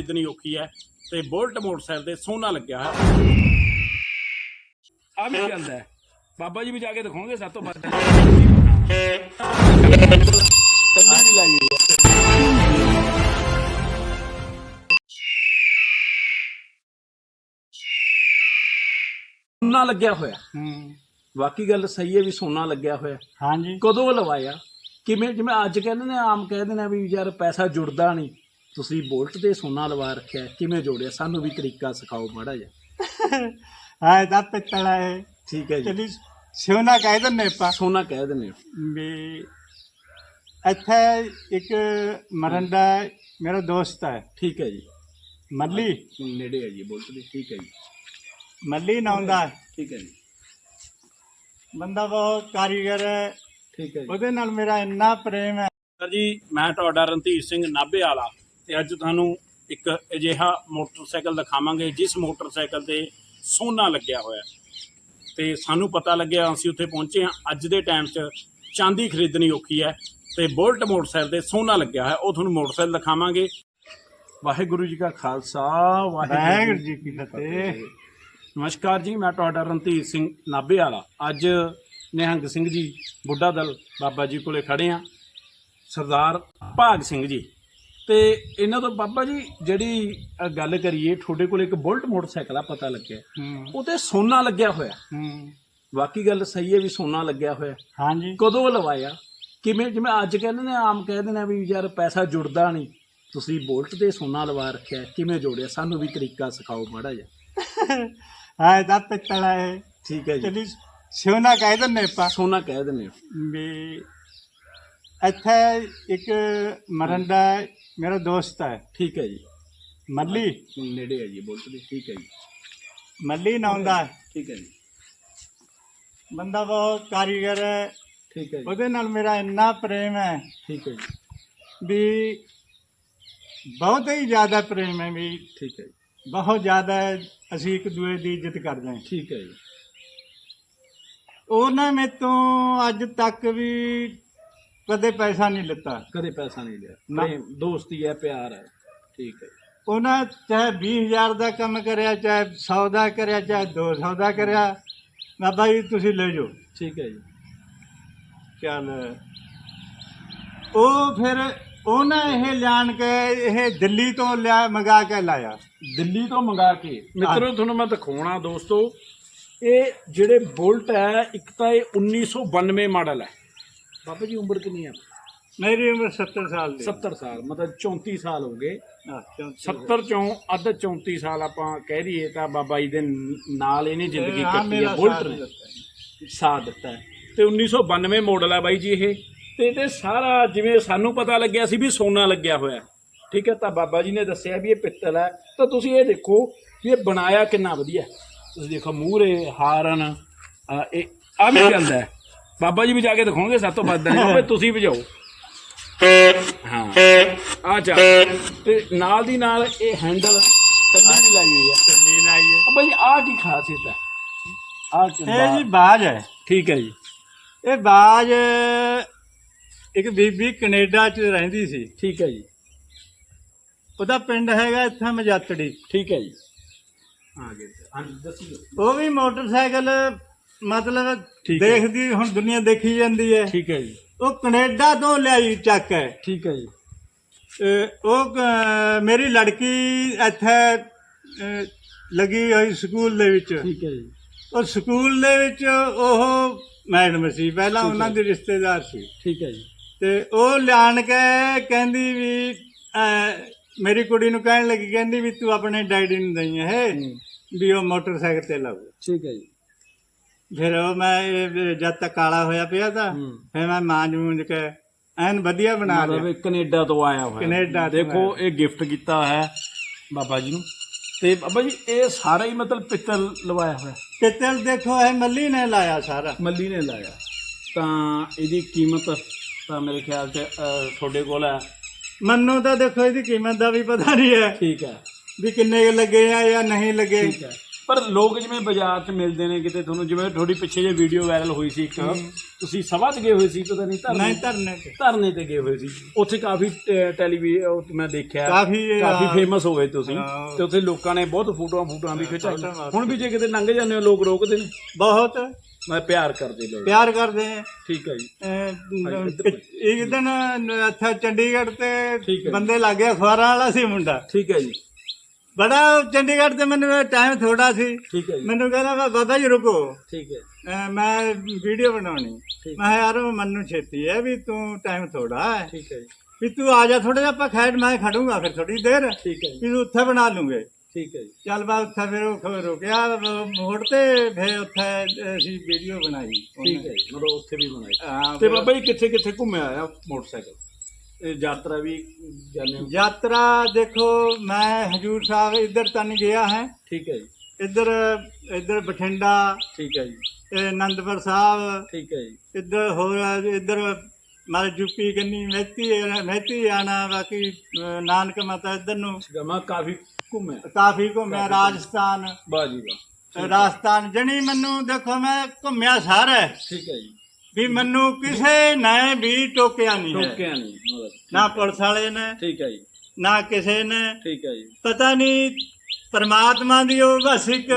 ਖਰੀਦਣੀ ਔਖੀ ਹੈ ਤੇ ਬੁਲਟ ਮੋਟਰਸਾਈਕਲ ਤੇ ਸੋਨਾ ਲੱਗਿਆ ਹੈ ਆ ਵੀ ਚੱਲਦਾ ਹੈ। ਬਾਬਾ ਜੀ ਵੀ ਜਾ ਕੇ ਦਿਖਾਉਣਗੇ ਸਭ ਤੋਂ ਵੱਧ। ਕੰਨੀ ਵੀ ਲਾਈ ਹੋਈ ਹੈ ਸੋਨਾ ਲੱਗਿਆ ਹੋਇਆ। ਹੂੰ। ਬਾਕੀ ਗੱਲ ਸਹੀ ਹੈ ਵੀ ਸੋਨਾ ਲੱਗਿਆ ਹੋਇਆ। ਹਾਂਜੀ। ਕਦੋਂ ਲਵਾਇਆ? ਕਿਵੇਂ ਜਿਵੇਂ ਅੱਜ ਕਹਿੰਦੇ ਨੇ ਆਮ ਕਹਿੰਦੇ ਨੇ ਵੀ ਯਾਰ ਪੈਸਾ ਜੁੜਦਾ ਨਹੀਂ। ਤੁਸੀਂ ਬੋਲਟ ਤੇ ਸੋਨਾ ਲਵਾ ਰੱਖਿਆ ਕਿਵੇਂ ਜੋੜਿਆ? ਸਾਨੂੰ ਵੀ ਤਰੀਕਾ ਸਿਖਾਓ ਮਾੜਾ ਜਿਹਾ। ਹਾਂ ਦਾ ਪਿੱਤਲ ਹੈ ਠੀਕ ਹੈ ਜੀ। ਚਲੀ ਸਿਉਨਾ ਕਹਿ ਦਿੰਦੇ ਆਪਾਂ। ਸੋਨਾ ਕਹਿ ਦਿੰਦੇ ਹੋ। ਵੀ ਇੱਥੇ ਇੱਕ ਮਰੰਡਾ ਮੇਰਾ ਦੋਸਤ ਹੈ। ਠੀਕ ਹੈ ਜੀ। ਮੱਲੀ। ਨੇੜੇ ਹੈ ਜੀ ਬੋਲਟ ਦੇ। ਠੀਕ ਹੈ ਜੀ। ਮੱਲੀ ਨਾਮ ਦਾ। ਠੀਕ ਹੈ ਜੀ। ਬੰਦਾ ਬਹੁਤ ਕਾਰੀਗਰ ਹੈ। ਠੀਕ ਹੈ ਜੀ। ਉਹਦੇ ਨਾਲ ਮੇਰਾ ਇੰਨਾ ਪ੍ਰੇਮ ਹੈ। ਸਰ ਜੀ ਮੈਂ ਤੁਹਾਡਾ ਰਣਧੀਰ ਸਿੰਘ ਨਾਭੇ ਵਾਲਾ ਤੇ ਅੱਜ ਤੁਹਾਨੂੰ ਇੱਕ ਅਜਿਹਾ ਮੋਟਰਸਾਈਕਲ ਦਿਖਾਵਾਂਗੇ, ਜਿਸ ਮੋਟਰਸਾਈਕਲ ਤੇ ਸੋਨਾ ਲੱਗਿਆ ਹੋਇਆ। ਹੈ। ਤੇ ਸਾਨੂੰ ਪਤਾ ਲੱਗਿਆ, ਅਸੀਂ ਉੱਥੇ ਪਹੁੰਚੇ ਹਾਂ। ਅੱਜ ਦੇ ਟਾਈਮ 'ਚ ਚਾਂਦੀ ਖਰੀਦਣੀ ਔਖੀ ਹੈ ਤੇ ਬੁਲਟ ਮੋਟਰਸਾਈਕਲ ਤੇ ਸੋਨਾ ਲੱਗਿਆ ਹੋਇਆ। ਉਹ ਤੁਹਾਨੂੰ ਮੋਟਰਸਾਈਕਲ ਦਿਖਾਵਾਂਗੇ। ਵਾਹਿਗੁਰੂ ਜੀ ਕਾ ਖਾਲਸਾ, ਵਾਹਿਗੁਰੂ ਜੀ ਕੀ ਫਤਿਹ। ਨਮਸਕਾਰ ਜੀ, ਮੈਂ ਤੁਹਾਡਾ ਰਣਧੀਰ ਸਿੰਘ ਨਾਭੇ ਵਾਲਾ ਅੱਜ ਨਿਹੰਗ ਸਿੰਘ ਜੀ, ਬੁੱਢਾ ਦਲ ਬਾਬਾ ਜੀ ਕੋਲੇ ਖੜੇ ਆ ਸਰਦਾਰ ਭਾਗ ਸਿੰਘ ਜੀ। ਤੇ ਇਹਨਾਂ ਤੋਂ ਬਾਬਾ ਜੀ ਜਿਹੜੀ ਅ, ਗੱਲ ਕਰੀਏ ਤੁਹਾਡੇ ਕੋਲ ਇੱਕ ਬੁਲਟ ਮੋਟਰਸਾਈਕਲ ਆ ਪਤਾ ਲੱਗਿਆ। ਹੂੰ। ਉਹ ਤੇ ਸੋਨਾ ਲੱਗਿਆ ਹੋਇਆ। ਹੂੰ। ਬਾਕੀ ਗੱਲ ਸਹੀ ਹੈ ਵੀ ਸੋਨਾ ਲੱਗਿਆ ਹੋਇਆ। ਹਾਂਜੀ। ਕਦੋਂ ਲਵਾਇਆ? ਕਿਵੇਂ ਜਿਵੇਂ ਅੱਜ ਕਹਿੰਦੇ ਨੇ ਆਮ ਕਹਿੰਦੇ ਨੇ ਵੀ ਯਾਰ ਪੈਸਾ ਜੁੜਦਾ ਨਹੀਂ। ਤੁਸੀਂ ਬੁਲਟ ਤੇ ਸੋਨਾ ਲਵਾ ਰੱਖਿਆ ਕਿਵੇਂ ਜੋੜਿਆ? ਸਾਨੂੰ ਵੀ ਤਰੀਕਾ ਸਿਖਾਓ ਮਾੜਾ ਜਿਹਾ। ਹਾਂ ਦਾ ਪਿੱਤਲ ਹੈ ਠੀਕ ਹੈ ਜੀ। ਸਿਉਨਾ ਕਹਿ ਦਿੰਦੇ ਆਪਾਂ। ਸੋਨਾ ਕਹਿ ਦਿੰਦੇ ਹੋ ਵੀ ਇੱਥੇ ਇੱਕ ਮਰੰਡਾ ਮੇਰਾ ਦੋਸਤ ਹੈ। ਠੀਕ ਹੈ ਜੀ। ਮੱਲੀ। ਨੇੜੇ ਹੈ ਜੀ ਬੁਲਟ ਦੇ ਠੀਕ ਹੈ ਜੀ। ਮੱਲੀ ਨਾਮ ਦਾ। ਠੀਕ ਹੈ ਜੀ। ਬੰਦਾ ਬਹੁਤ ਕਾਰੀਗਰ ਹੈ। ਠੀਕ ਹੈ ਜੀ। ਉਹਦੇ ਨਾਲ ਮੇਰਾ ਇੰਨਾ ਪ੍ਰੇਮ ਹੈ ਠੀਕ ਹੈ ਜੀ। ਵੀ ਬਹੁਤ ਹੀ ਜ਼ਿਆਦਾ ਪ੍ਰੇਮ ਹੈ ਵੀ ਠੀਕ ਹੈ ਜੀ। ਬਹੁਤ ਜ਼ਿਆਦਾ ਅਸੀਂ ਇੱਕ ਦੂਏ ਦੀ ਇੱਜ਼ਤ ਕਰਦੇ ਹਾਂ। ਠੀਕ ਹੈ ਜੀ। ਉਹਨਾਂ ਮੇ ਤੋਂ ਅੱਜ ਤੱਕ ਵੀ ਕਦੇ ਪੈਸਾ ਨਹੀਂ ਲਿੱਤਾ। ਕਦੇ ਪੈਸਾ ਨਹੀਂ ਲਿਆ। ਨਾ। ਪ੍ਰੇਮ ਦੋਸਤੀ ਹੈ ਪਿਆਰ ਹੈ। ਠੀਕ ਹੈ। ਉਹਨਾਂ ਚਾਹੇ 20000 ਦਾ ਕੰਮ ਕਰਿਆ ਚਾਹੇ 100 ਦਾ ਕਰਿਆ ਚਾਹੇ 200 ਦਾ ਕਰਿਆ ਬਾਬਾ ਜੀ ਤੁਸੀਂ ਲੈ ਜਾਓ। ਠੀਕ ਹੈ ਜੀ। ਚੱਲ ਉਹ ਫਿਰ ਉਹਨਾਂ ਇਹ ਲਿਆਣ ਕੇ ਇਹ ਦਿੱਲੀ ਤੋਂ ਲਿਆ ਮੰਗਾ ਕੇ ਲਾਇਆ। ਦਿੱਲੀ ਤੋਂ ਮੰਗਾ ਕੇ। ਮਿੱਤਰੋ ਤੁਹਾਨੂੰ ਮੈਂ ਦਿਖਾਉਣਾ ਦੋਸਤੋ ਇਹ ਜਿਹੜੇ ਬੁਲਟ ਹੈ ਇੱਕ ਤਾਂ ਇਹ 1992 ਮਾਡਲ ਹੈ। ਬਾਬਾ ਜੀ ਉਮਰ ਕਿੰਨੀ ਹੈ ਮੇਰੀ ਉਮਰ 70 ਸਾਲ ਦੀ 70 ਸਾਲ ਮਤਲਬ 34 ਸਾਲ ਹੋ ਗਏ। ਹਾਂ, ਚੌਂਤੀ। 70 ਚੋਂ ਅੱਧ 34 ਸਾਲ ਆਪਾਂ ਕਹਿ ਦਈਏ ਤਾਂ ਬਾਬਾ ਜੀ ਦੇ ਨਾਲ ਇਹਨੇ ਜ਼ਿੰਦਗੀ ਕੱਟੀ ਹੈ ਬੁਲਟ ਨੇ। ਦਿੱਤਾ। ਸਾਥ ਦਿੱਤਾ ਤੇ 1992 ਮਾਡਲ ਹੈ ਬਾਈ ਜੀ ਇਹ। ਤੇ ਤੇ ਸਾਰਾ ਜਿਵੇਂ ਸਾਨੂੰ ਪਤਾ ਲੱਗਿਆ ਸੀ ਵੀ ਸੋਨਾ ਲੱਗਿਆ ਹੋਇਆ ਠੀਕ ਹੈ ਤਾਂ ਬਾਬਾ ਜੀ ਨੇ ਦੱਸਿਆ ਵੀ ਇਹ ਪਿੱਤਲ ਹੈ। ਤਾਂ ਤੁਸੀਂ ਇਹ ਦੇਖੋ ਵੀ ਇਹ ਬਣਾਇਆ ਕਿੰਨਾ ਵਧੀਆ। ਤੁਸੀਂ ਦੇਖੋ ਮੂਹਰੇ ਹਾਰਨ ਇਹ ਆ ਵੀ ਚੱਲਦਾ ਹੈ। ਬਾਬਾ ਜੀ ਵੀ ਜਾ ਕੇ ਦਿਖਾਉਣਗੇ ਸਭ ਤੋਂ ਵੱਧ ਨਹੀਂ ਤੁਸੀਂ ਵਜਾਓ ਹਾਂ। ਆ ਜਾ ਤੇ ਨਾਲ ਦੀ ਨਾਲ ਇਹ ਹੈਂਡਲ ਕੰਨੀ ਵੀ ਲਾਈ ਹੋਈ ਹੈ ਚੱਲੀ ਨਾ ਆਈਏ ਬਾਬਾ ਜੀ ਆ ਕੀ ਖਾਸੀਅਤ ਹੈ ਆ ਕੀ ਇਹ ਜੀ ਬਾਜ ਹੈ। ਠੀਕ ਹੈ ਜੀ। ਇਹ ਬਾਜ ਇੱਕ ਬੀਬੀ ਕੈਨੇਡਾ 'ਚ ਰਹਿੰਦੀ ਸੀ। ਠੀਕ ਹੈ ਜੀ। ਉਹਦਾ ਪਿੰਡ ਹੈਗਾ ਇੱਥੇ ਮਜਾਤੜੀ। ਠੀਕ ਹੈ ਜੀ। ਆ ਗਏ। ਦੱਸਿਓ ਉਹ ਵੀ ਮੋਟਰਸਾਈਕਲ ਮਤਲਬ ਠੀਕ ਹੈ। ਦੇਖਦੀ ਹੁਣ ਦੁਨੀਆ ਦੇਖੀ ਜਾਂਦੀ ਹੈ। ਠੀਕ ਹੈ ਜੀ। ਉਹ ਕੈਨੇਡਾ ਤੋਂ ਲਿਆਈ ਚੱਕ ਹੈ। ਠੀਕ ਹੈ ਜੀ। ਅਹ ਉਹ ਕ- ਮੇਰੀ ਲੜਕੀ ਇੱਥੇ ਅਹ, ਲੱਗੀ ਹੋਈ ਸਕੂਲ ਦੇ ਵਿੱਚ। ਠੀਕ ਹੈ ਜੀ। ਉਹ ਸਕੂਲ ਦੇ ਵਿੱਚ ਉਹ ਮੈਡਮ ਸੀ ਪਹਿਲਾਂ ਠੀਕ ਹੈ। ਉਹਨਾਂ ਦੇ ਰਿਸ਼ਤੇਦਾਰ ਸੀ। ਠੀਕ ਹੈ ਜੀ। ਤੇ ਉਹ ਲਿਆਣ ਕੇ ਕਹਿੰਦੀ ਵੀ ਅਹ, ਮੇਰੀ ਕੁੜੀ ਨੂੰ ਕਹਿਣ ਲੱਗੀ ਕਹਿੰਦੀ ਵੀ ਤੂੰ ਆਪਣੇ ਡੈਡੀ ਨੂੰ ਦਈ ਇਹ ਹੂੰ, ਵੀ ਉਹ ਮੋਟਰਸਾਈਕਲ ਤੇ ਲਾਉ ਠੀਕ ਹੈ ਜੀ। ਫਿਰ ਉਹ ਮੈਂ ਇਹ ਜਦ ਤੱਕ ਕਾਲਾ ਹੋਇਆ ਪਿਆ ਤਾਂ। ਫਿਰ ਮੈਂ ਮਾਂਜ ਮੂੰਜ ਕੇ ਐਨ ਵਧੀਆ ਬਣਾ ਮਤਲਬ ਲਿਆ। ਇਹ ਕੈਨੇਡਾ ਤੋਂ ਆਇਆ ਹੋਇਆ। ਕੈਨੇਡਾ ਤੋਂ ਦੇਖੋ। ਇਹ ਗਿਫਟ ਕੀਤਾ ਹੈ ਬਾਬਾ ਜੀ ਨੂੰ। ਤੇ ਬਾਬਾ ਜੀ ਇਹ ਸਾਰਾ ਹੀ ਮਤਲਬ ਪਿੱਤਲ ਲਵਾਇਆ ਹੋਇਆ। ਪਿੱਤਲ ਦੇਖੋ ਇਹ ਮੱਲੀ ਨੇ ਲਾਇਆ ਸਾਰਾ। ਮੱਲੀ ਨੇ ਲਾਇਆ। ਤਾਂ ਇਹਦੀ ਕੀਮਤ ਤਾਂ ਮੇਰੇ ਖਿਆਲ 'ਚ ਤੁਹਾਡੇ ਕੋਲ ਹੈ। ਮੈਨੂੰ ਤਾਂ ਦੇਖੋ ਇਹਦੀ ਕੀਮਤ ਦਾ ਵੀ ਪਤਾ ਨਹੀਂ ਹੈ ਠੀਕ ਹੈ। ਵੀ ਕਿੰਨੇ ਲੱਗੇ ਆ ਜਾਂ ਨਹੀਂ ਲੱਗੇ। ਠੀਕ ਹੈ। ਪਰ ਲੋਕ ਜਿਵੇਂ ਬਾਜ਼ਾਰ 'ਚ ਮਿਲਦੇ ਨੇ ਕਿਤੇ ਤੁਹਾਨੂੰ ਜਿਵੇਂ ਥੋੜੀ ਪਿੱਛੇ ਜੇ ਵੀਡੀਓ ਵਾਇਰਲ ਹੋਈ ਸੀ ਇੱਕ ਤੁਸੀਂ ਸਭਾ 'ਚ ਗਏ ਹੋਏ ਸੀ ਪਤਾ ਨਹੀਂ ਧਰਨੇ ਨਹੀਂ ਧਰਨੇ ਤੇ। ਧਰਨੇ ਤੇ ਗਏ ਹੋਏ ਸੀ। ਉੱਥੇ ਕਾਫੀ ਟੈਲੀਵਿਜ਼ਨ ਮੈਂ ਦੇਖਿਆ। ਕਾਫੀ, ਕਾਫੀ। ਫੇਮਸ ਹੋ ਗਏ ਤੁਸੀਂ। ਤੇ ਉੱਥੇ ਲੋਕਾਂ ਨੇ ਬਹੁਤ ਫੋਟੋਆਂ ਫੋਟੋਆਂ ਵੀ ਖਿਚਾਈਆਂ। ਹੁਣ ਵੀ ਜੇ ਕਿਤੇ ਲੰਘ ਜਾਂਦੇ ਹੋ ਲੋਕ ਰੋਕਦੇ ਨੇ? ਬਹੁਤ। ਮੈਂ ਪਿਆਰ ਕਰਦੇ ਲੋਕ। ਪਿਆਰ ਕਰਦੇ ਹੈ ਠੀਕ ਹੈ ਜੀ ਇੱਕ ਦਿਨ ਇੱਥੇ ਚੰਡੀਗੜ੍ਹ ਤੇ। ਬੰਦੇ ਲੱਗੇ ਅਖਬਾਰਾਂ ਵਾਲਾ ਸੀ ਮੁੰਡਾ। ਠੀਕ ਹੈ ਜੀ। ਬੜਾ ਚੰਡੀਗੜ੍ਹ ਤੇ ਮੈਨੂੰ ਟਾਈਮ ਥੋੜਾ ਸੀ। ਠੀਕ ਹੈ ਜੀ। ਮੈਨੂੰ ਕਹਿੰਦਾ ਵਾ, ਬਾਬਾ ਜੀ ਰੁਕੋ। ਠੀਕ ਹੈ। ਅਹ, ਮੈਂ ਵੀਡੀਓ ਬਣਾਉਣੀ। ਠੀਕ। ਮੈਂ ਕਿਹਾ, ਯਾਰ ਮੈਨੂੰ ਛੇਤੀ ਹੈ ਵੀ ਤੂੰ ਟਾਈਮ ਥੋੜਾ ਹੈ। ਠੀਕ ਹੈ ਜੀ। ਵੀ ਤੂੰ ਆ ਜਾ ਥੋੜਾ ਜਿਹਾ ਆਪਾਂ ਖੈੜ ਮੈਂ ਖੜੂੰਗਾ ਫਿਰ ਥੋੜੀ ਦੇਰ। ਠੀਕ ਹੈ ਜੀ। ਤੂੰ ਉੱਥੇ ਬਣਾ ਲੂੰਗੇ। ਠੀਕ ਹੈ ਜੀ। ਚੱਲ ਬਾ ਉੱਥੇ ਫਿਰ ਉਹ ਖਬਰ ਰੁਕਿਆ ਮੋੜ ਤੇ ਫਿਰ ਉੱਥੇ ਅਸੀਂ ਵੀਡੀਓ ਬਣਾਈ। ਠੀਕ ਹੈ ਜੀ ਮਤਲਬ ਉੱਥੇ ਵੀ ਬਣਾਈ। ਹਾਂ, ਤੇ ਫਿਰ ਬਾਬਾ ਜੀ ਕਿੱਥੇ ਕਿੱਥੇ ਘੁੰਮਿਆ ਆ ਮੋਟਰਸਾਈਕਲ? ਯਾਤਰਾ ਵੀ ਜਾਂਦੇ ਹੋ? ਯਾਤਰਾ ਦੇਖੋ ਮੈਂ ਹਜੂਰ ਸਾਹਿਬ ਇੱਧਰ ਤਨ ਗਿਆ ਹੈ। ਠੀਕ ਹੈ ਜੀ। ਇੱਧਰ ਇੱਧਰ ਬਠਿੰਡਾ ਠੀਕ ਹੈ ਜੀ। ਇਹ ਆਨੰਦਪੁਰ ਸਾਹਿਬ ਠੀਕ ਹੈ ਜੀ। ਇੱਧਰ ਹੋਰ ਇੱਧਰ ਮਾਰੇ ਯੂਪੀ ਕੰਨੀ ਮਹਿਤੀ ਮਹਿਤੀ ਆਣਾ ਬਾਕੀ ਨਾਨਕ ਮਾਤਾ ਇੱਧਰ ਨੂੰ। ਠੀਕ ਹੈ ਮੈਂ ਕਾਫੀ ਘੁੰਮਿਆ ਕਾਫੀ ਘੁੰਮਿਆ ਰਾਜਸਥਾਨ। ਵਾਹ ਜੀ ਵਾਹ। ਰਾਜਸਥਾਨ ਜਣੀ ਮੈਨੂੰ ਦੇਖੋ ਮੈਂ ਘੁੰਮਿਆ ਸਾਰਾ। ਠੀਕ ਹੈ ਜੀ। ਵੀ ਮੈਨੂੰ ਕਿਸੇ ਨੇ ਵੀ ਟੋਕਿਆ ਨਹੀਂ ਹੈ। ਟੋਕਿਆ ਨਹੀਂ ਮਤਲਬ ਨਾ ਪੁਲਿਸ ਵਾਲੇ ਨੇ ਠੀਕ ਹੈ ਜੀ। ਨਾ ਕਿਸੇ ਨੇ। ਠੀਕ ਹੈ ਜੀ। ਪਤਾ ਨਹੀਂ ਪਰਮਾਤਮਾ ਦੀ ਉਹ ਬਸ ਇੱਕ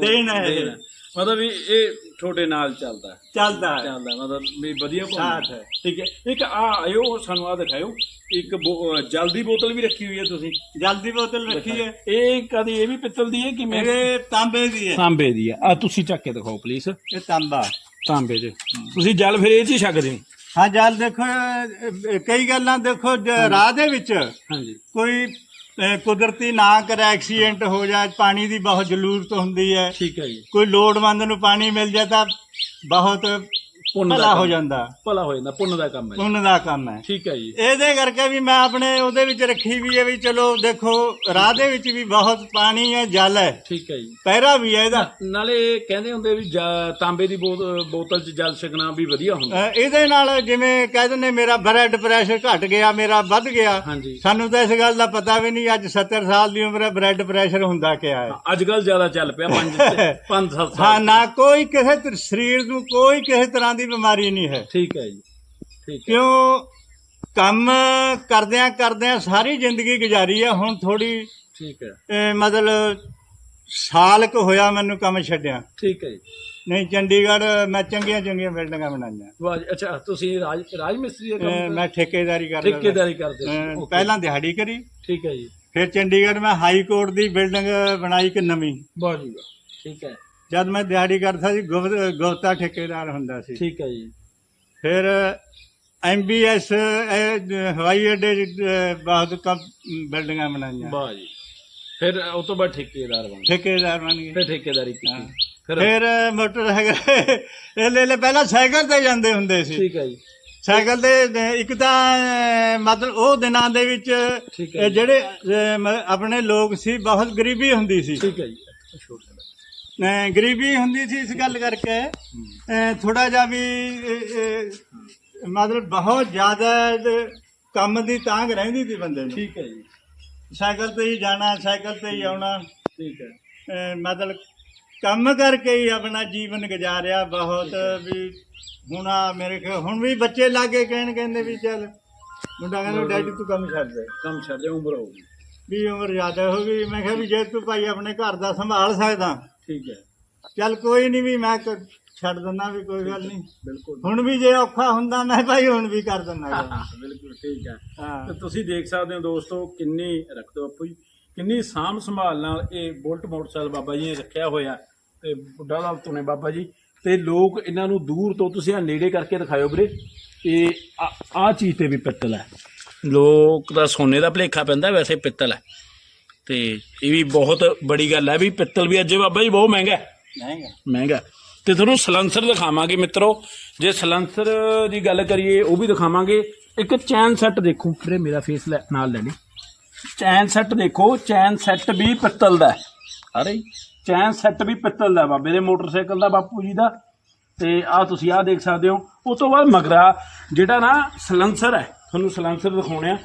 ਦੇਣ ਹੈ। ਮਤਲਬ ਵੀ ਇਹ ਤੁਹਾਡੇ ਨਾਲ ਚੱਲਦਾ ਹੈ। ਚੱਲਦਾ ਹੈ। ਚੱਲਦਾ ਹੈ, ਮਤਲਬ ਵੀ ਵਧੀਆ ਸਾਥ ਘੁੰਮਦਾ ਹੈ। ਠੀਕ ਹੈ। ਇੱਕ ਆ ਆਇਓ ਸਾਨੂੰ ਆ ਦਿਖਾਇਓ। ਇੱਕ ਬੋ- ਅਹ ਜਲਦੀ ਬੋਤਲ ਵੀ ਰੱਖੀ ਹੋਈ ਹੈ ਤੁਸੀਂ। ਜਲਦੀ ਬੋਤਲ ਰੱਖੀ ਹੈ। ਇਹ ਕਦੀ ਇਹ ਵੀ ਪਿੱਤਲ ਦੀ ਹੈ ਕਿ ਮੈਂ ਇਹ ਤਾਂਬੇ ਦੀ ਹੈ। ਤਾਂਬੇ ਦੀ ਹੈ। ਆ ਤੁਸੀਂ ਚੱਕ ਕੇ ਦਿਖਾਓ ਪਲੀਜ਼ ਇਹ ਤਾਂਬਾ। ਤਾਂਬੇ ਦੇ। ਤੁਸੀਂ ਜਲ ਫਿਰ ਇਹ ਚ ਹੀ ਛਕਦੇ ਹੋ? ਹਾਂ ਜਲ ਦੇਖੋ ਅਹ, ਕਈ ਗੱਲਾਂ ਦੇਖੋ ਜ- ਰਾਹ ਦੇ ਵਿੱਚ ਹਾਂਜੀ। ਕੋਈ ਅਹ, ਕੁਦਰਤੀ ਨਾ ਕਰ ਐਕਸੀਡੈਂਟ ਹੋ ਜਾਏ ਪਾਣੀ ਦੀ ਬਹੁਤ ਜ਼ਰੂਰਤ ਹੁੰਦੀ ਹੈ। ਠੀਕ ਹੈ ਜੀ। ਕੋਈ ਲੋੜਵੰਦ ਨੂੰ ਪਾਣੀ ਮਿਲ ਜਾਏ ਤਾਂ ਬਹੁਤ ਪੁੰਨ ਦਾ ਭਲਾ ਹੋ ਕੰਮ। ਜਾਂਦਾ। ਭਲਾ ਹੋ ਜਾਂਦਾ ਪੁੰਨ ਦਾ ਕੰਮ ਹੈ। ਪੁੰਨ ਦਾ ਕੰਮ ਹੈ। ਠੀਕ ਹੈ ਜੀ। ਇਹਦੇ ਕਰਕੇ ਵੀ ਮੈਂ ਆਪਣੇ ਉਹਦੇ ਵਿੱਚ ਰੱਖੀ ਵੀ ਹੈ ਵੀ ਚਲੋ ਦੇਖੋ ਰਾਹ ਦੇ ਵਿੱਚ ਵੀ ਬਹੁਤ ਪਾਣੀ ਹੈ ਜਲ ਹੈ। ਠੀਕ ਹੈ ਜੀ। ਪਹਿਰਾ ਵੀ ਹੈ ਇਹਦਾ। ਨਾਲੇ ਕਹਿੰਦੇ ਹੁੰਦੇ ਵੀ ਜਾ- ਤਾਂਬੇ ਦੀ ਬੋਤ- ਬੋਤਲ ਚ ਜਲ ਛਕਣਾ ਵੀ ਵਧੀਆ ਹੁੰਦਾ। ਇਹਦੇ ਨਾਲ ਜਿਵੇਂ ਕਹਿ ਦਿੰਦੇ ਮੇਰਾ ਬਲੱਡ ਪ੍ਰੈਸ਼ਰ ਘਟ ਗਿਆ ਮੇਰਾ ਵੱਧ ਗਿਆ। ਹਾਂਜੀ। ਸਾਨੂੰ ਤਾਂ ਇਸ ਗੱਲ ਦਾ ਪਤਾ ਵੀ ਨਹੀਂ ਅੱਜ 70 ਸਾਲ ਦੀ ਉਮਰ ਹੈ ਬਲੱਡ ਪ੍ਰੈਸ਼ਰ ਹੁੰਦਾ ਕਿਆ ਹੈ। ਅੱਜ ਕੱਲ ਜ਼ਿਆਦਾ ਚੱਲ ਪਿਆ 5 5 7 ਹਾਂ ਸਾਲ ਨਾ ਕੋਈ ਕਿਸੇ ਸਰੀਰ ਨੂੰ ਕੋਈ ਕਿਸੇ ਤਰ੍ਹਾਂ ਦੀ ਬਿਮਾਰੀ ਨਹੀਂ ਹੈ। ਠੀਕ ਹੈ ਜੀ। ਠੀਕ ਹੈ। ਕਿਉਂ? ਕੰਮ ਕਰਦਿਆਂ ਕਰਦਿਆਂ ਸਾਰੀ ਜ਼ਿੰਦਗੀ ਗੁਜ਼ਾਰੀ ਹੈ ਹੁਣ ਥੋੜੀ ਠੀਕ ਹੈ। ਮਤਲਬ ਸਾਲ ਕੁ ਹੋਇਆ ਮੈਨੂੰ ਕੰਮ ਛੱਡਿਆ। ਠੀਕ ਹੈ ਜੀ। ਨਹੀਂ ਚੰਡੀਗੜ੍ਹ ਮੈਂ ਚੰਗੀਆਂ ਚੰਗੀਆਂ ਬਿਲਡਿੰਗਾਂ ਬਣਾਈਆਂ। ਵਾਹ ਜੀ, ਅੱਛਾ ਤੁਸੀਂ ਰਾਜ ਰਾਜ ਮਿਸਤਰੀ ਦਾ ਅਹ ਕੰਮ ਮੈਂ ਠੇਕੇਦਾਰੀ ਕਰਦਾ। ਠੇਕੇਦਾਰੀ ਕਰਦੇ ਸੀ। ਅਹ Okay, ਪਹਿਲਾਂ ਦਿਹਾੜੀ ਕਰੀ। ਠੀਕ ਹੈ ਜੀ। ਫਿਰ ਚੰਡੀਗੜ੍ਹ ਮੈਂ ਹਾਈ ਕੋਰਟ ਦੀ ਬਿਲਡਿੰਗ ਬਣਾਈ ਇੱਕ ਨਵੀਂ। ਵਾਹ ਜੀ ਵਾਹ। ਠੀਕ ਹੈ। ਜਦ ਮੈਂ ਦਿਹਾੜੀ ਕਰਦਾ ਸੀ ਗੁਪਤਾ ਠੇਕੇਦਾਰ ਹੁੰਦਾ ਸੀ। ਠੀਕ ਹੈ ਜੀ। ਫਿਰ ਐਮਬੀਐਸ ਹਵਾਈ ਅੱਡੇ ਬਹੁਤ ਕੰਮ ਬਿਲਡਿੰਗਾਂ ਬਣਾਈਆਂ। ਵਾਹ ਜੀ। ਫਿਰ ਉਹ ਤੋਂ ਬਾਅਦ ਠੇਕੇਦਾਰ ਬਣ ਗਏ। ਠੇਕੇਦਾਰ ਬਣ ਗਏ। ਫਿਰ ਠੇਕੇਦਾਰੀ। ਕੀਤੀ। ਫਿਰ ਫਿਰ ਮੋਟਰਸਾਈਕਲ ਇਹ ਲੈ ਲੈ ਪਹਿਲਾਂ ਸਾਈਕਲ ਤੇ ਜਾਂਦੇ ਹੁੰਦੇ ਸੀ। ਠੀਕ ਹੈ ਜੀ। ਸਾਈਕਲ ਤੇ ਦ- ਇੱਕ ਤਾਂ ਮਤਲਬ ਉਹ ਦਿਨਾਂ ਦੇ ਵਿੱਚ ਜਿਹੜੇ ਆਪਣੇ ਲੋਕ ਸੀ ਬਹੁਤ ਗਰੀਬੀ ਹੁੰਦੀ ਸੀ। ਠੀਕ ਹੈ ਜੀ। ਅਹ, ਗਰੀਬੀ ਹੁੰਦੀ ਸੀ ਇਸ ਗੱਲ ਕਰਕੇ ਥੋੜਾ ਜਿਹਾ ਵੀ ਅਹ, ਅਹ, ਮਤਲਬ ਬਹੁਤ ਜ਼ਿਆਦਾ ਦ- ਕੰਮ ਦੀ ਤਾਂਗ ਰਹਿੰਦੀ ਸੀ ਬੰਦੇ ਨੂੰ। ਠੀਕ ਹੈ ਜੀ। ਸਾਈਕਲ ਤੇ ਹੀ ਜਾਣਾ ਸਾਈਕਲ ਤੇ ਹੀ ਆਉਣਾ। ਠੀਕ ਹੈ। ਅਹ, ਮਤਲਬ ਕੰਮ ਕਰਕੇ ਹੀ ਆਪਣਾ ਜੀਵਨ ਗੁਜ਼ਾਰਿਆ ਬਹੁਤ ਵੀ। ਹੁਣ ਆ ਮੇਰੇ ਕੋਲ ਹੁਣ ਵੀ ਬੱਚੇ ਲਾਗੇ ਕਹਿਣ ਕਹਿੰਦੇ ਵੀ ਚੱਲ ਮੁੰਡਾ ਕਹਿੰਦਾ ਡੈਡੀ ਤੂੰ ਕੰਮ ਛੱਡ ਦੇ। ਕੰਮ ਛੱਡ ਜਾ ਉਮਰ ਹੋ ਗਈ। ਵੀ ਉਮਰ ਜ਼ਿਆਦਾ ਹੋ ਗਈ। ਮੈਂ ਕਿਹਾ ਵੀ ਜੇ ਤੂੰ ਭਾਈ ਆਪਣੇ ਘਰ ਦਾ ਸੰਭਾਲ ਸਕਦਾ ਠੀਕ ਹੈ। ਚੱਲ ਕੋਈ ਨਹੀਂ ਵੀ ਮੈਂ ਕ- ਛੱਡ ਦਿੰਦਾ ਵੀ ਕੋਈ ਗੱਲ ਨਹੀਂ ਬਿਲਕੁਲ ਹੁਣ ਵੀ ਜੇ ਔਖਾ ਹੁੰਦਾ ਮੈਂ ਭਾਈ ਹੁਣ ਵੀ ਕਰ ਦਿੰਦਾ। ਬਿਲਕੁਲ ਠੀਕ ਹੈ। ਹਾਂ। ਤੇ ਤੁਸੀਂ ਦੇਖ ਸਕਦੇ ਹੋ ਦੋਸਤੋ ਕਿੰਨੀ ਰੱਖ ਦਿਓ ਆਪੂ ਜੀ। ਕਿੰਨੀ ਸਾਂਭ ਸੰਭਾਲ ਨਾਲ ਇਹ ਬੁਲਟ ਮੋਟਰਸਾਈਕਲ ਬਾਬਾ ਜੀ ਨੇ ਰੱਖਿਆ ਹੋਇਆ। ਤੇ ਬੁੱਢਾ ਦਾ ਤੁਨੇ ਬਾਬਾ ਜੀ। ਤੇ ਲੋਕ ਇਹਨਾਂ ਨੂੰ ਦੂਰ ਤੋਂ ਤੁਸੀਂ ਆ ਨੇੜੇ ਕਰਕੇ ਦਿਖਾਇਓ ਵੀਰੇ। ਇਹ ਆ ਚੀਜ਼ ਤੇ ਵੀ ਪਿੱਤਲ ਹੈ। ਲੋਕ ਦਾ ਸੋਨੇ ਦਾ ਭਲੇਖਾ ਪੈਂਦਾ ਵੈਸੇ ਪਿੱਤਲ ਹੈ। ਤੇ ਇਹ ਵੀ ਬਹੁਤ ਬੜੀ ਗੱਲ ਹੈ ਵੀ ਪਿੱਤਲ ਵੀ ਅੱਜ ਬਾਬਾ ਜੀ ਬਹੁਤ ਮਹਿੰਗਾ ਹੈ। ਮਹਿੰਗਾ। ਮਹਿੰਗਾ ਤੇ ਤੁਹਾਨੂੰ ਸਲੈਂਸਰ ਦਿਖਾਵਾਂਗੇ ਮਿੱਤਰੋ। ਜੇ ਸਲੈਂਸਰ ਦੀ ਗੱਲ ਕਰੀਏ ਉਹ ਵੀ ਦਿਖਾਵਾਂਗੇ। ਇੱਕ ਚੈਨ ਸੈੱਟ ਦੇਖੋ। ਵੀਰੇ ਮੇਰਾ ਫੇਸ ਨਾਲ ਲੈ ਲਈ। ਚੈਨ ਸੈੱਟ ਦੇਖੋ। ਚੈਨ ਸੈੱਟ ਵੀ ਪਿੱਤਲ ਦਾ ਹੈ। ਅਰੇ। ਚੈਨ ਸੈੱਟ ਵੀ ਪਿੱਤਲ ਦਾ ਬਾਬੇ ਦੇ। ਮੋਟਰਸਾਈਕਲ ਦਾ ਬਾਪੂ ਜੀ ਦਾ। ਤੇ ਆ ਤੁਸੀਂ ਆ ਦੇਖ ਸਕਦੇ ਹੋ। ਉਸ ਤੋਂ ਬਾਅਦ ਮਗਰਾ ਜਿਹੜਾ ਨਾ ਸਲੈਂਸਰ ਹੈ ਤੁਹਾਨੂੰ ਸਲੈਂਸਰ ਦਿਖਾਉਣੇ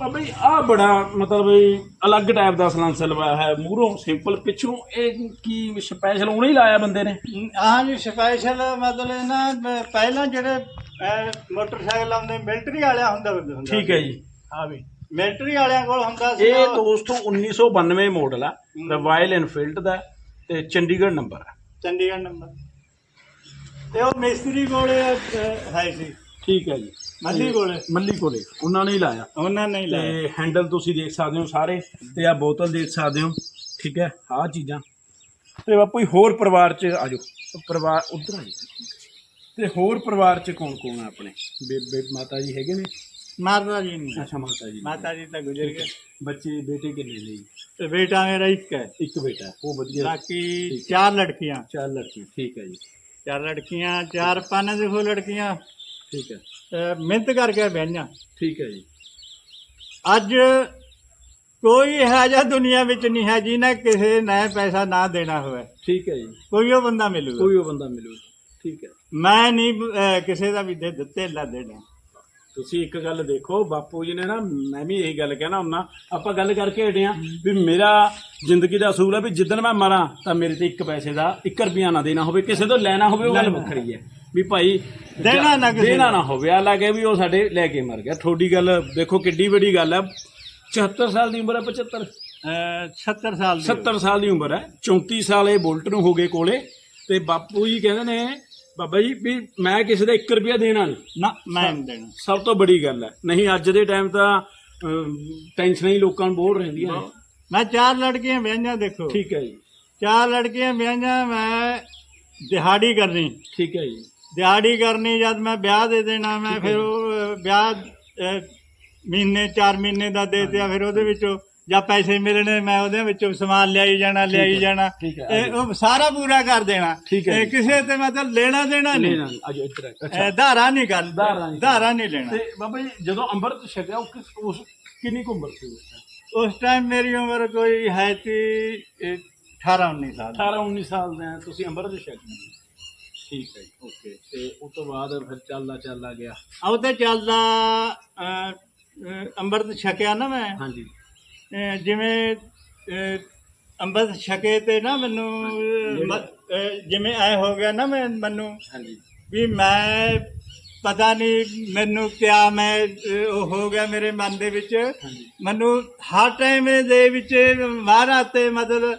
ਬਾਬਾ ਜੀ ਆ ਬੜਾ ਮਤਲਬ ਵੀ ਅਲੱਗ ਟਾਈਪ ਦਾ ਸਲੈਂਸਰ ਲਵਾਇਆ ਹੈ ਮੂਹਰੋਂ ਸਿੰਪਲ ਪਿੱਛੋਂ ਇਹ ਕੀ ਸਪੈਸ਼ਲ ਉਹਨੇ ਹੀ ਲਾਇਆ ਬੰਦੇ ਨੇ? ਹਾਂ ਜੀ ਸਪੈਸ਼ਲ ਮਤਲਬ ਨਾ ਬ- ਪਹਿਲਾਂ ਜਿਹੜੇ ਅਹ, ਮੋਟਰਸਾਈਕਲ ਆਉਂਦੇ ਮਿਲਟਰੀ ਵਾਲਿਆਂ ਹੁੰਦਾ ਹੁੰਦਾ ਠੀਕ ਹੈ ਜੀ। ਆ ਵੀ ਮਿਲਟਰੀ ਵਾਲਿਆਂ ਕੋਲ ਹੁੰਦਾ ਸੀ ਇਹ ਦੋਸਤੋ 1992 ਮਾਡਲ ਆ ਰਾਇਲ ਐਨਫੀਲਡ ਦਾ ਤੇ ਚੰਡੀਗੜ੍ਹ ਨੰਬਰ ਆ। ਚੰਡੀਗੜ੍ਹ ਨੰਬਰ ਤੇ ਉਹ ਮਿਸਤਰੀ ਕੋਲੇ ਅਹ, ਹੈ ਸੀ। ਠੀਕ ਹੈ ਜੀ। ਮੱਲੀ ਕੋਲੇ? ਮੱਲੀ ਕੋਲੇ। ਉਹਨਾਂ ਨੇ ਹੀ ਲਾਇਆ। ਉਹਨਾਂ ਨੇ ਹੀ ਲਾਇਆ। ਤੇ ਹੈਂਡਲ ਤੁਸੀਂ ਦੇਖ ਸਕਦੇ ਹੋ ਸਾਰੇ ਤੇ ਆ ਬੋਤਲ ਦੇਖ ਸਕਦੇ ਹੋ। ਠੀਕ ਹੈ ਆਹ ਚੀਜ਼ਾਂ। ਤੇ ਬਾਪੂ ਜੀ ਹੋਰ ਪਰਿਵਾਰ ਚ ਆ ਜਾਓ। ਪਰਿਵਾਰ ਉਧਰ ਆ ਜਾਓ ਤੇ ਹੋਰ ਪਰਿਵਾਰ ਚ ਕੌਣ ਕੌਣ ਆ ਆਪਣੇ? ਬੇਬੇ ਮਾਤਾ ਜੀ ਹੈਗੇ ਨੇ? ਮਾਤਾ ਜੀ ਨਹੀਂ। ਅੱਛਾ ਮਾਤਾ ਜੀ ਮਾਤਾ ਜੀ ਤਾਂ ਗੁਜ਼ਰ ਗਏ। ਬੱਚੇ ਬੇਟੇ ਕਿੰਨੇ ਨੇ ਜੀ? ਤੇ ਬੇਟਾ ਮੇਰਾ ਇੱਕ ਹੈ। ਇੱਕ ਬੇਟਾ ਉਹ ਵਧੀਆ। ਬਾਕੀ ਚਾਰ ਲੜਕੀਆਂ। ਚਾਰ ਲੜਕੀਆਂ ਠੀਕ ਹੈ ਜੀ। ਚਾਰ ਲੜਕੀਆਂ ਚਾਰ ਪੰਜ ਦੇਖੋ ਲੜਕੀਆਂ। ਠੀਕ ਹੈ। ਅਹ, ਮਿਹਨਤ ਕਰਕੇ ਬਹਿਣਾ ਠੀਕ ਹੈ ਜੀ। ਅੱਜ ਕੋਈ ਇਹੋ ਜਿਹਾ ਦੁਨੀਆ ਵਿੱਚ ਨਹੀਂ ਹੈ ਜਿਹਨੇ ਕਿਸੇ ਨੇ ਪੈਸਾ ਨਾ ਦੇਣਾ ਹੋਵੇ। ਠੀਕ ਹੈ ਜੀ। ਕੋਈ ਉਹ ਬੰਦਾ ਮਿਲੂਗਾ। ਕੋਈ ਉਹ ਬੰਦਾ ਮਿਲੂ ਠੀਕ ਹੈ। ਮੈਂ ਨਹੀਂ ਅਹ, ਕਿਸੇ ਦਾ ਵੀ ਦੇ ਦਿੱਤੇ ਲਾ ਦੇਣਾ। ਤੁਸੀਂ ਇੱਕ ਗੱਲ ਦੇਖੋ ਬਾਪੂ ਜੀ ਨੇ ਨਾ ਮੈਂ ਵੀ ਇਹੀ ਗੱਲ ਕਹਿਣਾ ਹੁੰਨਾ ਆਪਾਂ ਗੱਲ ਕਰਕੇ ਹਟੇ ਆਂ ਵੀ ਮੇਰਾ ਜ਼ਿੰਦਗੀ ਦਾ ਅਸੂਲ ਹੈ ਵੀ ਜਿੱਦਣ ਮੈਂ ਮਰਾਂ ਤਾਂ ਮੇਰੇ ਤੇ ਇੱਕ ਪੈਸੇ ਦਾ 1 ਰੁਪਿਆ ਨਾ ਦੇਣਾ ਹੋਵੇ ਕਿਸੇ ਤੋਂ ਲੈਣਾ ਹੋਵੇ ਉਹ ਗੱਲ ਵੱਖਰੀ ਹੈ। ਵੀ ਭਾਈ ਦੇਣਾ ਨਾ ਕਿਸੇ ਦੇਣਾ ਨਾ। ਹੋਵੇ ਆ ਲੱਗੇ ਵੀ ਉਹ ਸਾਡੇ ਲੈ ਕੇ ਮਰ ਗਿਆ। ਥੋੜੀ ਗੱਲ ਦੇਖੋ ਕਿੱਡੀ ਵੱਡੀ ਗੱਲ ਹੈ 74 ਸਾਲ ਦੀ ਉਮਰ ਹੈ 75 ਅਹ, 70 ਸਾਲ ਦੀ 70 ਸਾਲ ਦੀ ਉਮਰ ਹੈ 34 ਸਾਲ ਇਹ ਬੁਲਟ ਨੂੰ ਹੋ ਗਏ ਕੋਲੇ। ਤੇ ਬਾਪੂ ਜੀ ਕਹਿੰਦੇ ਨੇ ਬਾਬਾ ਜੀ ਵੀ ਮੈਂ ਕਿਸੇ ਦਾ 1 ਰੁਪਿਆ ਦੇਣਾ ਨਹੀਂ। ਨਾ ਮੈਂ ਨਹੀਂ ਦੇਣਾ। ਸਭ ਤੋਂ ਬੜੀ ਗੱਲ ਹੈ ਨਹੀਂ ਅੱਜ ਦੇ ਟਾਈਮ ਤਾਂ ਟੈਨਸ਼ਨਾਂ ਹੀ ਲੋਕਾਂ ਨੂੰ ਬਹੁਤ ਰਹਿੰਦੀਆਂ ਨੇ। ਮੈਂ ਚਾਰ ਲੜਕੀਆਂ ਵਿਆਹੀਆਂ ਦੇਖੋ। ਠੀਕ ਹੈ ਜੀ। ਚਾਰ ਲੜਕੀਆਂ ਵਿਆਹੀਆਂ ਮੈਂ ਦਿਹਾੜੀ ਕਰਨੀ। ਠੀਕ ਹੈ ਜੀ। ਦਿਹਾੜੀ ਕਰਨੀ ਜਦ ਮੈਂ ਵਿਆਹ ਦੇ ਦੇਣਾ ਮੈਂ ਫਿਰ ਉਹ ਵਿਆਹ ਮਹੀਨੇ 4 ਮਹੀਨੇ ਦਾ ਦੇ ਦਿਆ ਫਿਰ ਉਹਦੇ ਵਿੱਚੋਂ ਜਾਂ ਪੈਸੇ ਮਿਲਣੇ ਮੈਂ ਉਹਦੇ ਵਿੱਚੋਂ ਸਮਾਨ ਲਿਆਈ ਜਾਣਾ ਲਿਆਈ ਜਾਣਾ। ਉਹ ਸਾਰਾ ਪੂਰਾ ਕਰ ਦੇਣਾ। ਕਿਸੇ ਤੇ ਮਤਲਬ ਲੈਣਾ ਦੇਣਾ ਨਹੀਂ। ਧਾਰਾ ਨਹੀਂ ਕਰ ਧਾਰਾ ਨਹੀਂ ਲੈਣਾ। ਤੇ ਬਾਬਾ ਜੀ ਜਦੋਂ ਅੰਮ੍ਰਿਤ ਛਕਿਆ ਉਹ ਕਿਸ ਉਸ ਕਿੰਨੀ ਕੁ ਉਮਰ ਸੀ ਉਸ ਟਾਈਮ ਮੇਰੀ ਉਮਰ ਕੋਈ ਹੈ ਤੀ 18 19 ਸਾਲ 18 19 ਸਾਲ ਦੇ ਤੁਸੀਂ ਅੰਮ੍ਰਿਤ ਛਕਿਆ। ਠੀਕ ਹੈ ਜੀ ਓਕੇ ਤੇ ਉਸ ਤੋਂ ਬਾਅਦ ਫਿਰ ਚੱਲਦਾ ਚੱਲਦਾ ਗਿਆ। ਉਹ ਤੇ ਚੱਲਦਾ ਅਹ, ਅਹ, ਅੰਮ੍ਰਿਤ ਛਕਿਆ ਨਾ ਮੈਂ? ਹਾਂਜੀ। ਅਹ ਜਿਵੇਂ ਅਹ, ਅੰਮ੍ਰਿਤ ਛਕੇ ਤੇ ਨਾ ਮੈਨੂੰ ਅਹ, ਮ- ਅਹ, ਜਿਵੇਂ ਐ ਹੋ ਗਿਆ ਨਾ ਮੈਂ ਮੈਨੂੰ। ਹਾਂਜੀ। ਵੀ ਮੈਂ ਪਤਾ ਨਹੀਂ ਮੈਨੂੰ ਕਿਆ ਮੈਂ ਅਹ, ਉਹ ਹੋ ਗਿਆ ਮੇਰੇ ਮਨ ਦੇ ਵਿੱਚ। ਹਾਂਜੀ। ਮੈਨੂੰ ਹਰ ਟਾਈਮ ਦੇ ਵਿੱਚ ਮਹਾਰਾਜ ਤੇ ਮਤਲਬ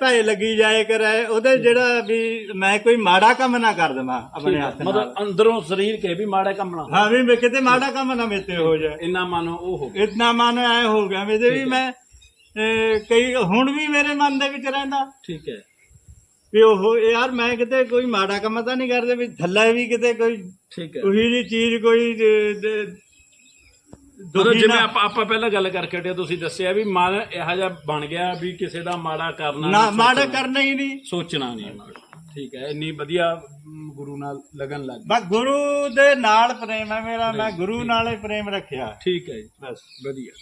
ਭੈ ਲੱਗੀ ਜਾਏ ਕਰੇ ਉਹਦੇ ਜਿਹੜਾ ਵੀ ਮੈਂ ਕੋਈ ਮਾੜਾ ਕੰਮ ਨਾ ਕਰ ਦਵਾਂ ਆਪਣੇ ਹੱਥ ਨਾਲ। ਮਤਲਬ ਅੰਦਰੋਂ ਸਰੀਰ ਕੇ ਵੀ ਮਾੜਾ ਕੰਮ ਨਾ ਹਾਂ ਵੀ ਮੈਂ ਕਿਤੇ ਮਾੜਾ ਕੰਮ ਨਾ ਮੇਤੇ ਹੋ ਜਾਏ। ਇੰਨਾ ਮਨ ਉਹ ਹੋ ਇਤਨਾ ਮਨ ਐ ਹੋ ਗਿਆ ਮੇਰੇ ਵੀ ਮੈਂ ਕਈ ਹੁਣ ਵੀ ਮੇਰੇ ਮਨ ਦੇ ਵਿੱਚ ਰਹਿੰਦਾ। ਠੀਕ ਹੈ ਵੀ ਉਹ ਯਾਰ ਮੈਂ ਕਿਤੇ ਕੋਈ ਮਾੜਾ ਕੰਮ ਤਾਂ ਨਹੀਂ ਕਰਦੇ ਵੀ ਥੱਲੇ ਵੀ ਕਿਤੇ ਕੋਈ ਠੀਕ ਹੈ ਉਹੀ ਜੀ ਚੀਜ਼ ਕੋਈ ਮਤਲਬ ਦੁਖੀ ਜਿਵੇਂ ਨਾ- ਆਪਾਂ ਆਪਾਂ ਪਹਿਲਾਂ ਗੱਲ ਕਰਕੇ ਹਟੇ ਤੁਸੀਂ ਦੱਸਿਆ ਵੀ ਮਨ ਇਹੋ ਜਿਹਾ ਬਣ ਗਿਆ ਵੀ ਕਿਸੇ ਦਾ ਮਾੜਾ ਕਰਨਾ ਨਾ ਨਹੀਂ, ਮਾੜਾ ਸੋਚਣਾ- ਕਰਨਾ ਹੀ ਨਹੀਂ। ਸੋਚਣਾ ਨਹੀਂ ਠੀਕ ਹੈ ਇੰਨੀ ਵਧੀਆ ਮ, ਗੁਰੂ ਨਾਲ ਲਗਨ ਲੱਗ ਗਈ। ਬਸ ਗੁਰੂ ਦੇ ਨਾਲ ਪ੍ਰੇਮ ਹੈ ਮੇਰਾ ਮੈਂ ਗੁਰੂ ਨਾਲ ਹੀ ਪ੍ਰੇਮ ਰੱਖਿਆ। ਠੀਕ ਹੈ ਜੀ ਬਸ। ਵਧੀਆ।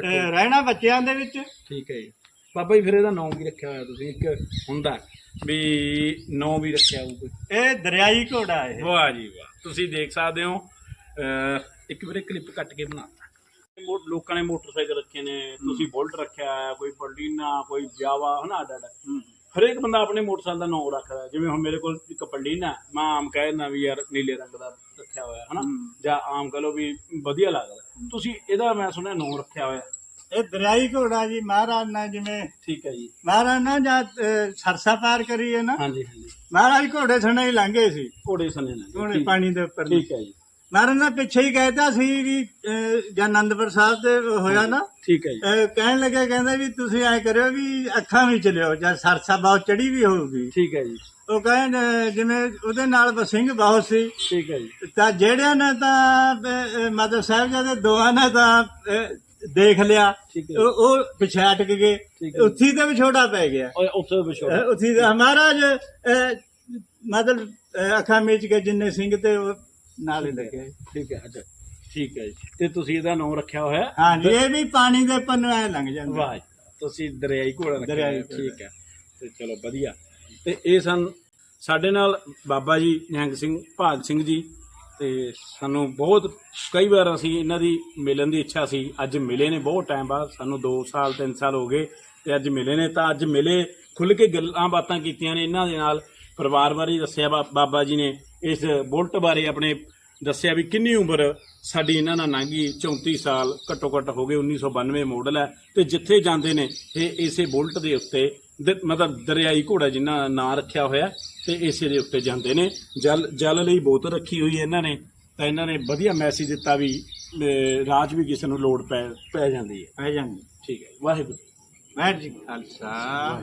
ਤੇ ਬੈਠੋ। ਰਹਿਣਾ ਬੱਚਿਆਂ ਦੇ ਵਿੱਚ। ਠੀਕ ਹੈ ਜੀ। ਬਾਬਾ ਜੀ ਫਿਰ ਇਹਦਾ ਨਾਮ ਕੀ ਰੱਖਿਆ ਹੋਇਆ ਤੁਸੀਂ ਇੱਕ ਹੁੰਦਾ ਵੀ ਨਾਮ ਵੀ ਰੱਖਿਆ ਹੋਊਗਾ। ਇਹ ਦਰਿਆਈ ਘੋੜਾ ਇਹ। ਵਾਹ ਜੀ ਵਾਹ ਤੁਸੀਂ ਦੇਖ ਸਕਦੇ ਹੋ ਅਹ, ਇੱਕ ਵਾਰੀ ਕਲਿੱਪ ਕੱਟ ਕੇ ਬਣਾਤਾ ਮੋ- ਲੋਕਾਂ ਨੇ ਮੋਟਰਸਾਈਕਲ ਰੱਖੇ ਨੇ ਤੁਸੀਂ ਬੁਲਟ ਰੱਖਿਆ ਹੈ ਕੋਈ ਪਲਡੀਨਾ ਕੋਈ ਜਾਵਾ ਹਨਾ ਅੱਡ ਅੱਡ। ਹਰੇਕ ਬੰਦਾ ਆਪਣੇ ਮੋਟਰਸਾਈਕਲ ਦਾ ਨਾਮ ਰੱਖਦਾ। ਜਿਵੇਂ ਹੁਣ ਮੇਰੇ ਕੋਲ ਇੱਕ ਪਲਡੀਨਾ ਹੈ, ਮੈਂ ਆਮ ਕਹਿ ਦਿੰਦਾ ਵੀ ਯਾਰ ਨੀਲੇ ਰੰਗ ਦਾ ਰੱਖਿਆ ਹੋਇਆ ਹਨਾ। ਜਾਂ ਆਮ ਕਹ ਲਓ ਵੀ ਵਧੀਆ ਲੱਗਦਾ ਤੁਸੀਂ ਇਹਦਾ ਮੈਂ ਸੁਣਿਆ ਨਾਮ ਰੱਖਿਆ ਹੋਇਆ। ਇਹ ਦਰਿਆਈ ਘੋੜਾ ਜੀ ਮਹਾਰਾਜ ਨੇ ਜਿਵੇਂ ਠੀਕ ਹੈ ਜੀ। ਮਹਾਰਾਜ ਨੇ ਜਦ ਅਹ, ਸਰਸਾ ਪਾਰ ਕਰੀ ਹੈ ਨਾ? ਹਾਂਜੀ ਹਾਂਜੀ। ਮਹਾਰਾਜ ਘੋੜੇ ਥਣੇ ਹੀ ਲੰਘੇ ਸੀ। ਘੋੜੇ ਸੰਨੇ ਨੇ ਘੋੜੇ ਪਾਣੀ ਦੇ ਉੱਪਰ ਠੀਕ ਹੈ ਜੀ। ਮਹਾਰਾਜ ਨੇ ਪਿੱਛੇ ਹੀ ਕਹਿਤਾ ਸੀ ਵੀ ਅਹ, ਜਦ ਆਨੰਦਪੁਰ ਸਾਹਿਬ ਤੇ ਹੋਇਆ ਨਾ। ਠੀਕ ਹੈ ਜੀ। ਅਹ, ਕਹਿਣ ਲੱਗੇ ਕਹਿੰਦੇ ਵੀ ਤੁਸੀਂ ਐ ਕਰਿਓ ਵੀ ਅੱਖਾਂ ਵਿੱਚ ਲਿਓ ਜਦ ਸਰਸਾ ਬਹੁਤ ਚੜੀ ਵੀ ਹੋਊਗੀ। ਠੀਕ ਹੈ ਜੀ। ਉਹ ਕਹਿੰਦੇ ਜਿਵੇਂ ਉਹਦੇ ਨਾਲ ਸਿੰਘ ਬਹੁਤ ਸੀ। ਠੀਕ ਹੈ ਜੀ। ਤਾਂ ਜਿਹੜਿਆਂ ਨੇ ਤਾਂ ਅਹ, ਮਦਰ ਸਾਹਿਬ ਜੀ ਦੇ ਦੋਹਾਂ ਨੇ ਤਾਂ ਅਹ, ਦੇਖ ਲਿਆ। ਠੀਕ ਹੈ। ਉਹ ਉਹ ਪਿਛੇ ਅਟਕ ਗਏ। ਠੀਕ ਹੈ। ਉੱਥੀ ਤੇ ਵਿਛੋੜਾ ਪੈ ਗਿਆ। ਉੱਥੇ ਵਿਛੋੜਾ। ਅਹ, ਉੱਥੀ ਮਹਾਰਾਜ ਅਹ, ਮਤਲਬ ਅਹ, ਅੱਖਾਂ ਮੀਚ ਕੇ ਜਿੰਨੇ ਸਿੰਘ ਤੇ ਉਹ ਨਾਲ ਹੀ। ਲੱਗੇ। ਠੀਕ ਹੈ ਅੱਛਾ। ਠੀਕ ਹੈ ਜੀ। ਤੇ ਤੁਸੀਂ ਇਹਦਾ ਨਾਮ ਰੱਖਿਆ ਹੋਇਆ ਹਾਂ? ਜੀ ਇਹ ਵੀ ਪਾਣੀ ਦੇ ਉੱਪਰ ਨੂੰ ਐ ਲੰਘ ਜਾਂਦਾ ਵਾਹ ਜੀ, ਤੁਸੀਂ ਦਰਿਆਈ ਘੋੜਾ ਰੱਖਿਆ ਦਰਿਆਈ ਹੋਇਆ, ਠੀਕ ਹੈ। ਤੇ ਚਲੋ ਵਧੀਆ। ਤੇ ਇਹ ਸਨ ਸਾਡੇ ਨਾਲ ਬਾਬਾ ਜੀ ਨਿਹੰਗ ਸਿੰਘ ਭਾਗ ਸਿੰਘ ਜੀ। ਤੇ ਸਾਨੂੰ ਬਹੁਤ ਕਈ ਵਾਰ ਅਸੀਂ ਇਹਨਾਂ ਦੀ ਮਿਲਣ ਦੀ ਇੱਛਾ ਸੀ। ਅੱਜ ਮਿਲੇ ਨੇ ਬਹੁਤ ਟਾਈਮ ਬਾਅਦ। ਸਾਨੂੰ 2 ਸਾਲ 3 ਸਾਲ ਹੋ ਗਏ ਤੇ ਅੱਜ ਮਿਲੇ ਨੇ। ਤਾਂ ਅੱਜ ਮਿਲੇ ਖੁੱਲ ਕੇ ਗੱਲਾਂ ਬਾਤਾਂ ਕੀਤੀਆਂ ਨੇ। ਇਹਨਾਂ ਦੇ ਨਾਲ ਪਰਿਵਾਰ ਬਾਰੇ ਦੱਸਿਆ ਬਾ- ਬਾਬਾ ਜੀ ਨੇ। ਇਸ ਬੁਲਟ ਬਾਰੇ ਆਪਣੇ ਦੱਸਿਆ ਵੀ ਕਿੰਨੀ ਉਮਰ ਸਾਡੀ ਇਹਨਾਂ ਨਾਲ ਲੰਘੀ 34 ਸਾਲ ਘੱਟੋ ਘੱਟ ਹੋ ਗਏ 1992 ਮਾਡਲ ਹੈ। ਤੇ ਜਿੱਥੇ ਜਾਂਦੇ ਨੇ ਇਹ ਇਸੇ ਬੁਲਟ ਦੇ ਉੱਤੇ ਮਤਲਬ ਦਰਿਆਈ ਘੋੜਾ ਜਿੰਨਾ ਨਾਂ ਰੱਖਿਆ ਹੋਇਆ ਤੇ ਇਸੇ ਦੇ ਉੱਤੇ ਜਾਂਦੇ ਨੇ। ਜਲ ਜਲ ਲਈ ਬੋਤਲ ਰੱਖੀ ਹੋਈ ਹੈ ਇਹਨਾਂ ਨੇ ਤਾਂ ਇਹਨਾਂ ਨੇ ਵਧੀਆ ਮੈਸੇਜ ਦਿੱਤਾ ਵੀ ਰਾਜ ਵੀ ਕਿਸੇ ਨੂੰ ਲੋੜ ਪੈ ਪੈ ਜਾਂਦੀ ਹੈ। ਪੈ ਜਾਂਦੀ ਠੀਕ ਹੈ ਵਾਹਿਗੁਰੂ ਵਾਹਿਗੁਰੂ ਜੀ ਖਾਲਸਾ